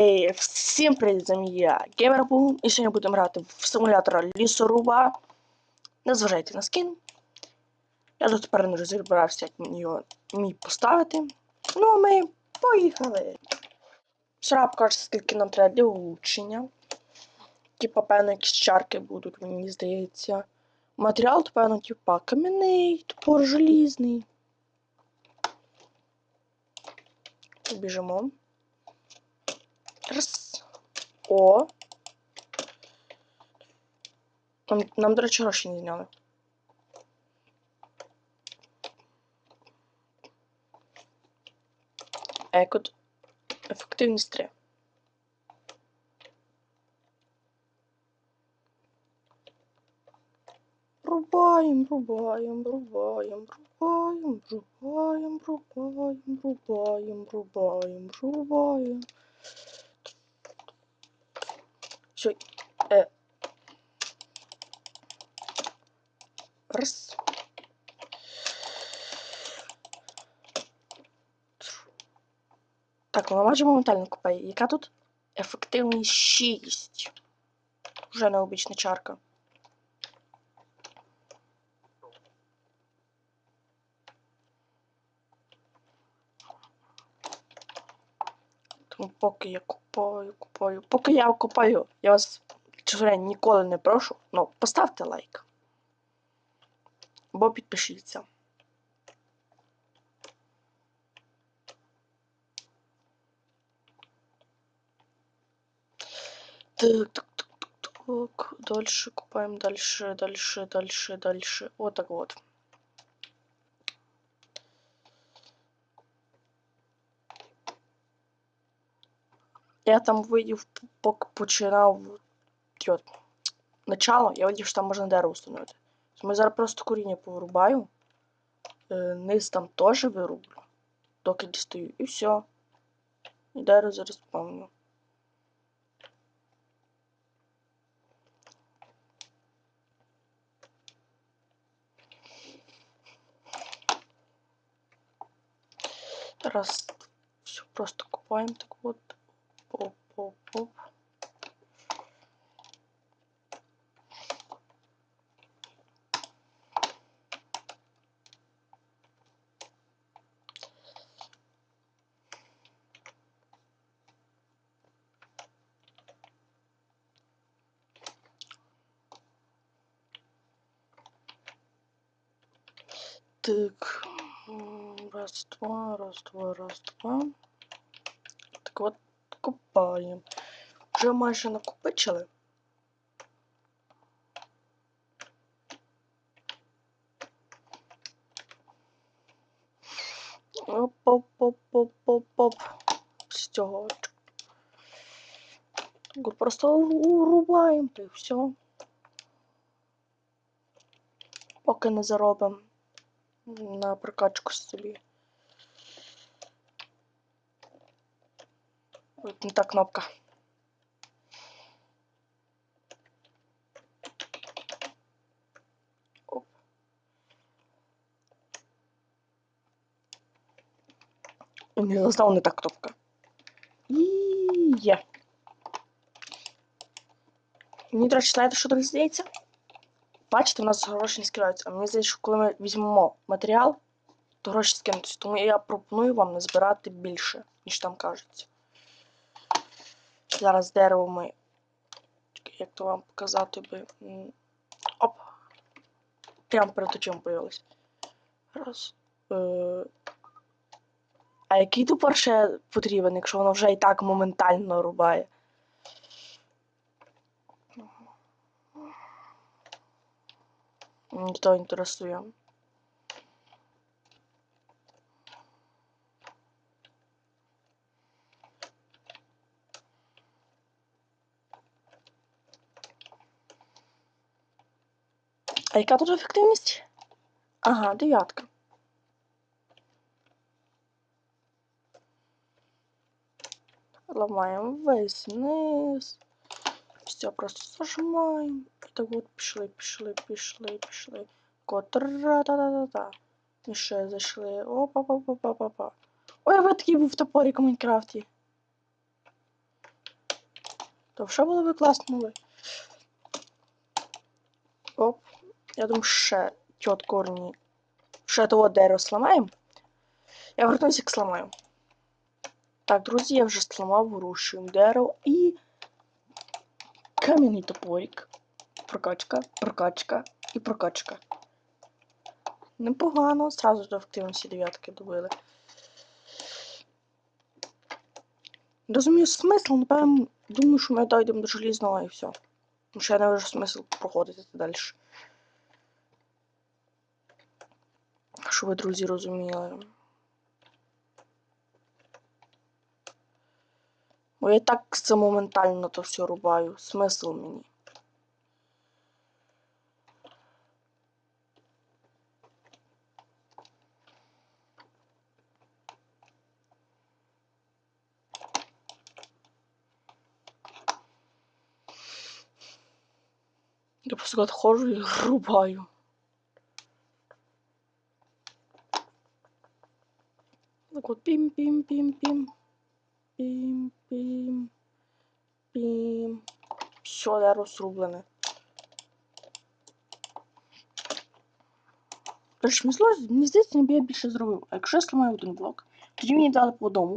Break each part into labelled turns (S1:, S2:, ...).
S1: Ей, всім привіт, з вами я Геймербум, і сьогодні будемо грати в симулятор лісоруба. Не зважайте на скін. Я тут тепер не розібрався, як його мій поставити. Ну, а ми поїхали. Сюра покаже, скільки нам треба для улучшення. Типа, певно, якісь чарки будуть, мені здається. Матеріал, то, певно, типа кам'яний, топор желізний. Біжимо. Раз. О. Нам, нам, до речі, гроші не зняли. Екот. Ефективність 3. Рубаем, рубаем, рубаем, рубаем, рубаем, рубаем, рубаем, рубаем, рубаем. Все. е, Раз. Так, майже моментально купає. Яка тут? Ефективність 6. Вже необична чарка. Тому поки я купаю, купаю. Поки я купаю, я вас чесно ніколи не прошу. Ну, поставте лайк. Або підпишіться. Так, так, так, так, так. Дальше купаем, дальше, дальше, дальше, дальше. Вот так вот. Я там видів, поки починав начало, я видів, що там можна дерево встановити. Ми зараз просто коріння повирубаю. Е, низ там теж вирублю. Доки дістаю. І все. І дерево зараз спавню. Раз все просто купаем так вот. Оп-оп-оп. Так, раз, два, раз, два, раз, два. Так от купаємо. Вже майже накопичили. Оп-оп-оп-оп-оп-оп. З цього. Просто урубаємо і все. Поки не заробимо на прокачку собі. Ой, не та кнопка. Оп. Не знову не та кнопка. І є. Мені, до речі, знаєте, що тут здається? Бачите, у нас гроші не скидаються. А мені здається, що коли ми візьмемо матеріал, то гроші скинуться. Тому я пропоную вам не збирати більше, ніж там кажеться. Зараз дерево ми. Як то вам показати би. Оп! Прямо перед очима появилось. Раз. Е... А який тупор ще потрібен, якщо воно вже і так моментально рубає? Мені то інтересує. А яка тут ефективність? Ага, дев'ятка. Ламаємо весь низ. Все, просто зажимаємо. Так от пішли, пішли, пішли, пішли. Кот тра-та-та-та-та. І ще зайшли. Опа-па-па-па-па-па. Ой, ви такий був топорик у Майнкрафті. То що було би класно? Оп. Я думаю, ще тьот корні. Ще того дерева сламаємо. Я вернусь, як сламаю. Так, друзі, я вже сламав, вирушуємо дерево і. Кам'яний топорик. Прокачка, прокачка і прокачка. Непогано, зразу до ефективності дев'ятки добили. Розумію смисл, напевно, думаю, що ми дійдемо до желізного і все. Тому що я не вижу смисл проходити далі. Щоб ви, друзі, розуміли. Бо я так це моментально то все рубаю. Смисл мені. Я просто ходжу і рубаю. Так от пім-пім-пім-пім. Пім-пім. Пім. Все, я розрублене. Короче, мені здається, ніби я більше зробив. А якщо я сламаю один блок, тоді мені дали по одному.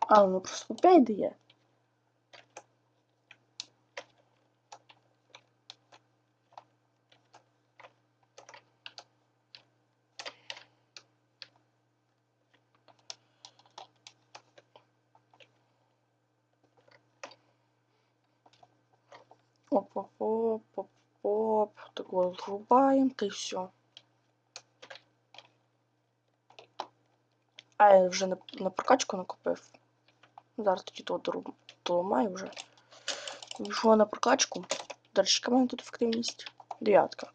S1: А, ну просто по 5 дає. Оп-оп-оп-оп-оп. Так вот, врубаем, й все. А я вже на, на прокачку накупив. Зараз тоді то доламаю вже. Вийшло на прокачку. Речі, яка в мене тут ефективність? Дев'ятка.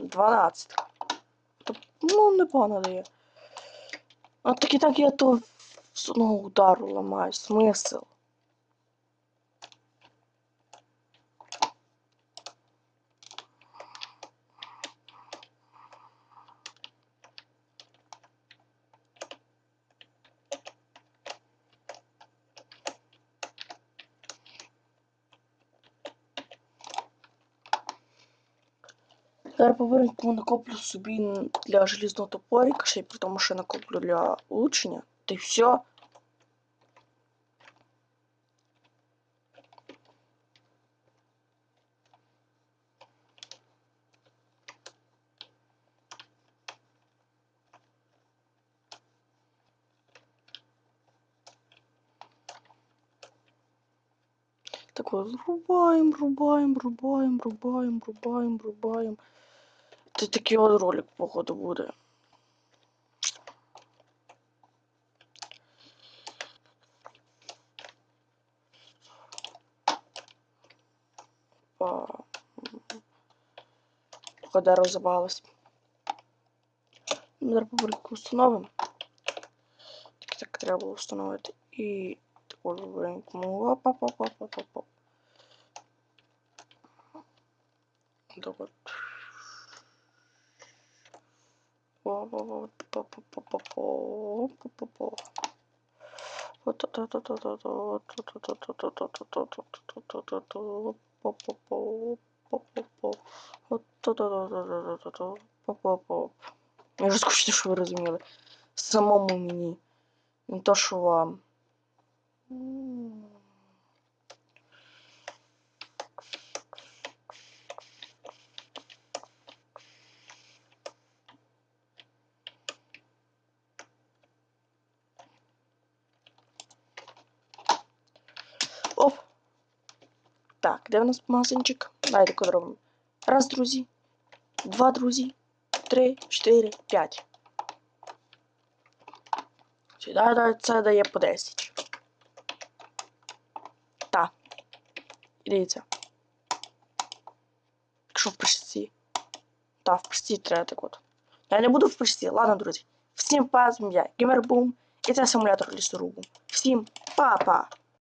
S1: Дванадцятка. Ну, непогано дає. А так і так я то з одного удару ламаю. Смисл. Зараз повернемо накоплю собі для желізного топорика, ще й при тому, що накоплю для улучшення. Та й все. Так вот, рубаем, рубаем, рубаем, рубаем, рубаем, рубаем. Це такий от ролик, походу, буде. Па. Поки дерево забагалось. Зараз побрикку встановимо. Так, так треба було встановити. І таку рубринку. оп Я вже скучно, що ви розуміли. Самому мені. Не то, що вам. Так, де в нас магазинчик? Давайте кодробимо. Раз, друзі. Два, друзі. Три, чотири, п'ять. Сюди це дає по 10. Так. І дивіться. Якщо в пишці. Так, в пишці треба так от. Я не буду в пишці. Ладно, друзі. Всім па, я Геймербум. І це симулятор лісорубу. Всім па-па!